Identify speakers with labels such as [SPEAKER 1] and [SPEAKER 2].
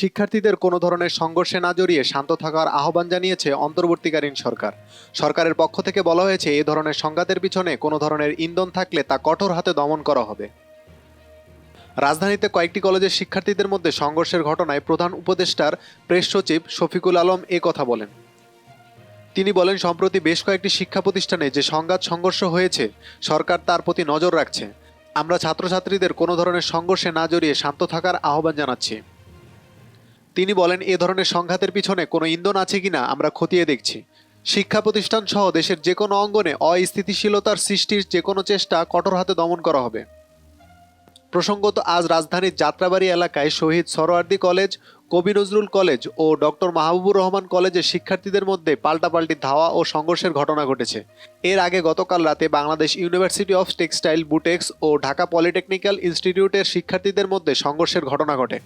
[SPEAKER 1] শিক্ষার্থীদের কোনো ধরনের সংঘর্ষে না জড়িয়ে শান্ত থাকার আহ্বান জানিয়েছে অন্তর্বর্তীকালীন সরকার। সরকারের পক্ষ থেকে বলা হয়েছে, এ ধরনের সংঘাতের পিছনে কোনো ধরনের ইন্ধন থাকলে তা কঠোর হাতে দমন করা হবে। রাজধানীতে কয়েকটি কলেজের শিক্ষার্থীদের মধ্যে সংঘর্ষের ঘটনায় প্রধান উপদেষ্টার প্রেস সচিব শফিকুল আলম এ কথা বলেন। তিনি বলেন, সম্প্রতি বেশ কয়েকটি শিক্ষা প্রতিষ্ঠানে যে সংঘাত সংঘর্ষ হয়েছে, সরকার তার প্রতি নজর রাখছে। আমরা ছাত্রছাত্রীদের কোনো ধরনের সংঘর্ষে না জড়িয়ে শান্ত থাকার আহ্বান জানাচ্ছি। তিনি বলেন, এ ধরনের সংঘাতের পিছনে কোনো ইন্ধন আছে কিনা আমরা খতিয়ে দেখছি। শিক্ষা প্রতিষ্ঠান সহ দেশের যে কোনো অঙ্গনে অস্থিতিশীলতার সৃষ্টির যে কোনো চেষ্টা কঠোর হাতে দমন করা হবে। প্রসঙ্গত, আজ রাজধানীর যাত্রাবাড়ি এলাকায় শহীদ সরোয়ার্দি কলেজ, কবি নজরুল কলেজ ও ডক্টর মাহবুবুর রহমান কলেজের শিক্ষার্থীদের মধ্যে পাল্টাপাল্টি ধাওয়া ও সংঘর্ষের ঘটনা ঘটেছে। এর আগে গতকাল রাতে Bangladesh university of textile Butex O Dhaka polytechnical ইনস্টিটিউটের শিক্ষার্থীদের মধ্যে সংঘর্ষের ঘটনা ঘটে।